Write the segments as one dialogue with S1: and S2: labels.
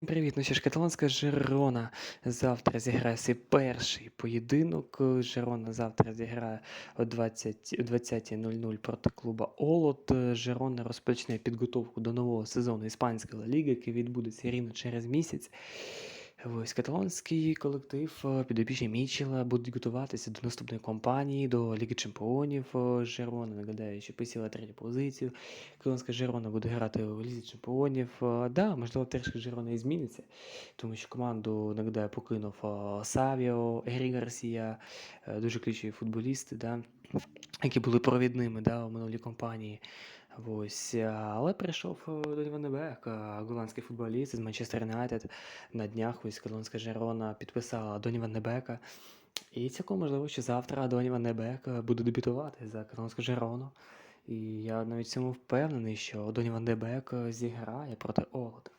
S1: Привіт, ну що ж, каталонська Жерона завтра зіграє свій перший поєдинок. Жерона завтра зіграє о 20, 20.00 проти клуба Олот. Жерона розпочне підготовку до нового сезону Іспанської Ліги, який відбудеться рівно через місяць. Ось каталонський колектив е, підопічні Мічела будуть готуватися до наступної кампанії, до Ліги Чемпіонів е, Жирона. Нагадаю, що посіла третю позицію. Каталонська Жирона буде грати у Лізі Чемпіонів. Е, Да, можливо, трішки Жирона і зміниться, тому що команду нагадаю покинув Савіо, Ері Гарсія, дуже ключові футболісти, да, які були провідними да, у минулій кампанії. Ось, але прийшов до Доніван Небек, голландський футболіст з Манчестер Юнайтед. На днях ось Каталонська Жерона підписала Доніван Небека. І цілком можливо, що завтра Доніван Небек е, буде дебютувати за Каталонську Жерону. І я навіть цьому впевнений, що Доніван Небек е, зіграє проти Олота.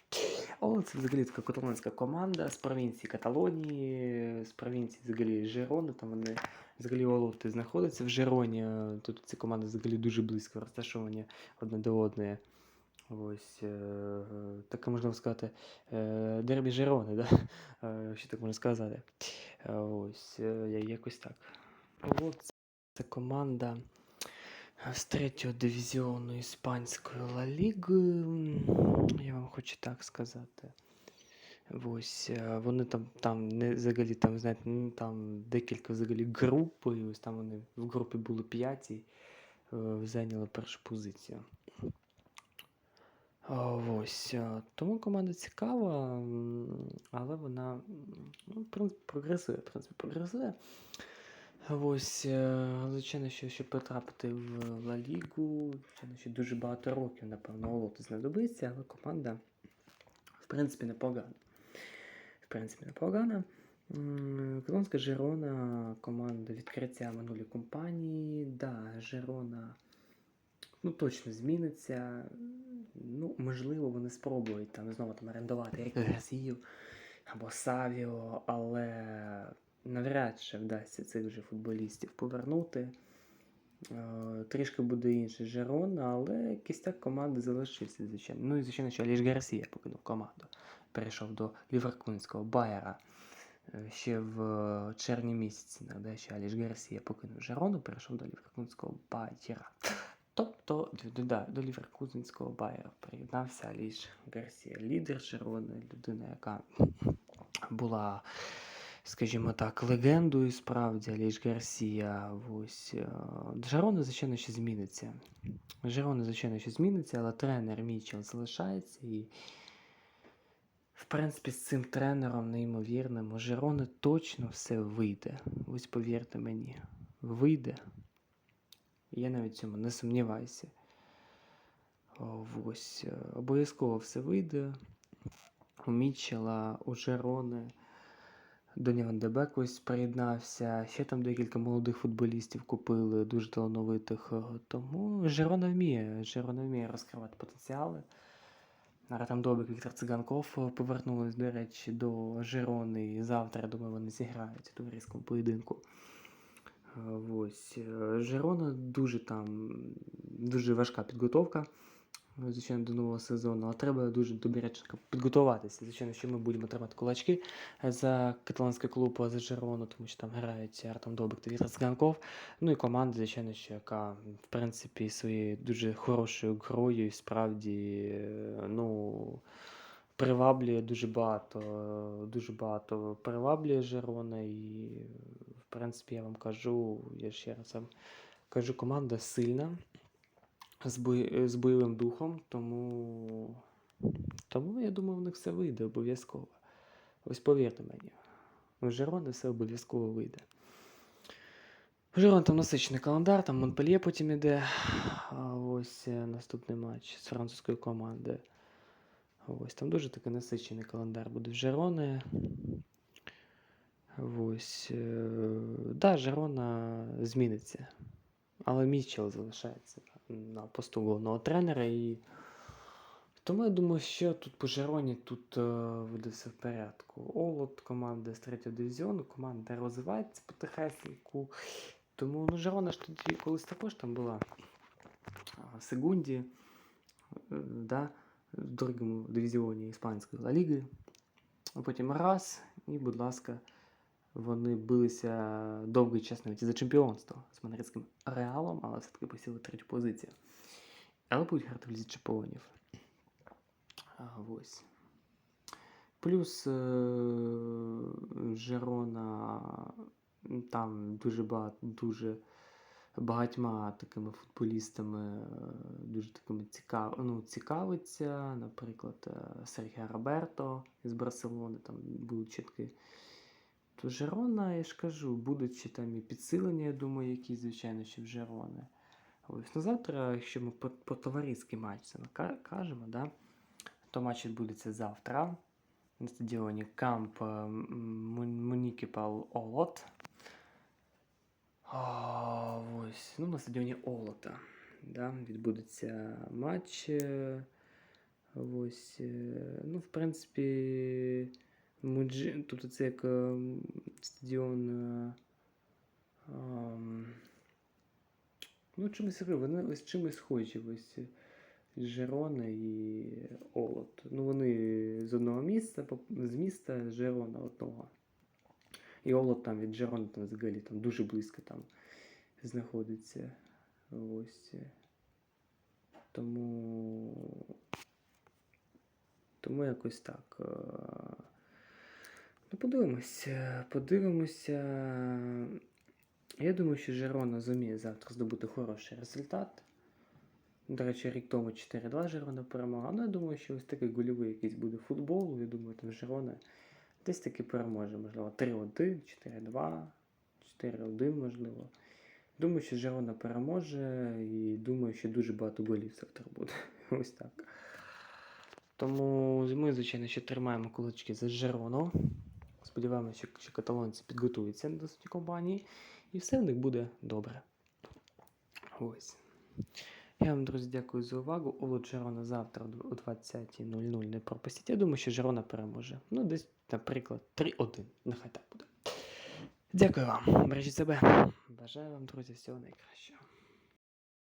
S1: Олот це взагалі така каталонська команда з провінції Каталонії, з провінції взагалі Жерони. Там вони взагалі Олоти знаходяться в Жероні. Тут ці команди взагалі дуже близько розташовані одне до одної. Ось е, таке можна сказати. е, Дербі Жерони, да? Е, що так можна сказати. Ось якось так. Олот це команда з третього дивізіону іспанської Ла Ліги. Я вам хочу так сказати. Ось е, вони там, там не взагалі там, знаєте, там декілька взагалі груп, і ось там вони в групі були п'яті, е, зайняли першу позицію. Ось, е, тому команда цікава, але вона ну, в принципі, прогресує, в принципі, прогресує. Ось, е, звичайно, що щоб потрапити в Ла Лігу, звичайно, що дуже багато років, напевно, Олоту знадобиться, але команда, в принципі, непогана. В принципі, непогана. М, Каталонська Жирона, команда відкриття минулій компанії. Да, Жирона ну, точно зміниться. Ну, можливо, вони спробують там знову там орендувати Гарсію або Савіо, але навряд чи вдасться цих вже футболістів повернути. Е, Трішки буде інший Жерон, але кістяк команди залишився, звичайно. Ну і звичайно, що Аліш Гарсія покинув команду. Перейшов до Ліверкунського Байера. Е, Ще в е, червні місяці, нагадаю, що Аліш Гарсія покинув Жерону, перейшов до Ліверкунського Байера. Тобто да, до Ліверкузенського Байера приєднався Аліш Гарсія, лідер Жерони, людина, яка була, скажімо так, легендою справді Аліш Гарсія. Ось е, звичайно, ще зміниться. Жерона, звичайно, ще зміниться, але тренер Мічел залишається і. В принципі, з цим тренером неймовірним у Жерони точно все вийде. Ось повірте мені, вийде. Я навіть цьому не сумніваюся. Ось, е, обов'язково все вийде. У Мітчела, у Жерони, Доні Ван де ось приєднався. Ще там декілька молодих футболістів купили, дуже талановитих. е, Тому Жерона вміє, Жерона вміє розкривати потенціали. Ратам Добик, Віктор Циганков повернулись, до речі, до Жерони. І завтра, я думаю, вони зіграють у товариському поєдинку. Е, Ось. е, Жерона дуже там дуже важка підготовка. Е, Звичайно, до нового сезону, але треба дуже добірячно підготуватися. Звичайно, що ми будемо тримати кулачки за каталонський клуб за Жерону, тому що там грають Артем Добик та Віктор Циганков. Ну і команда, звичайно, що яка в принципі своєю дуже хорошою грою і справді ну, приваблює дуже багато, дуже багато приваблює Жерона. І, в принципі, я вам кажу, я ще раз вам кажу, команда сильна. З, бой, з бойовим духом, тому, тому я думаю, в них все вийде обов'язково. Ось повірте мені, у Жерони все обов'язково вийде. Жерон там насичений календар, там Монпельє потім іде. Ось е, наступний матч з французькою командою. Ось там дуже такий насичений календар буде в Жерони. Ось. е, Да, Жерона зміниться. Але Мічел залишається на посту головного тренера. І тому я думаю, що тут по Жероні тут е, буде все в порядку. Олот, команда з третього дивізіону, команда розвивається потихесеньку. Тому ну, Жерона ж тоді колись також там була в Сегунді, е, да, в другому дивізіоні Іспанської Ла Ліги. а потім раз, і, будь ласка, вони билися довгий час навіть за чемпіонство з мадридським реалом, але все-таки посіли третю позицію. Але будуть грати в лізі чемпіонів. Ось. Плюс е, Жерона там дуже багато, дуже багатьма такими футболістами е, дуже такими цікав, ну, цікавиться. Наприклад, е, Серхіо Роберто із Барселони, там будуть чітки. То Жерона, я ж кажу, будуть ще там і підсилення, я думаю, якісь, звичайно, ще в Жерони. Ось ну, завтра, якщо ми про, про товариський матч це кажемо, да? то матч відбудеться завтра на стадіоні Камп Мунікіпал Олот. А, ось, ну, на стадіоні Олота. Да, відбудеться матч. Ось, е, ну, в принципі, Муджи, тобто це як е, стадіон. е, ну, чимось говорю, вони ось чимось схожі. Ось е, Жерона і Олот. Ну, вони з одного міста, з міста Жерона одного. І Олот там від Жерона там взагалі там дуже близько там знаходиться. Ось. е. Тому. Тому якось так. Е. Ну, подивимося. Подивимося. Я думаю, що Жерона зуміє завтра здобути хороший результат. До речі, рік тому 4-2 Жерона перемогла. Ну, я думаю, що ось такий гольовий якийсь буде футбол. Я думаю, там Жерона десь таки переможе. Можливо, 3-1, 4-2, 4-1, можливо. Думаю, що Жерона переможе і думаю, що дуже багато голів завтра буде. Ось так. Тому ми, звичайно, ще тримаємо кулачки за Жерону. Сподіваємося, що, каталонці підготуються до суті компанії, і все в них буде добре. Ось. Я вам, друзі, дякую за увагу. Оло Жерона завтра о 20.00 не пропустіть. Я думаю, що Жерона переможе. Ну, десь, наприклад, 3-1. Нехай так буде. Дякую вам. Бережіть себе. Бажаю вам, друзі, всього найкращого.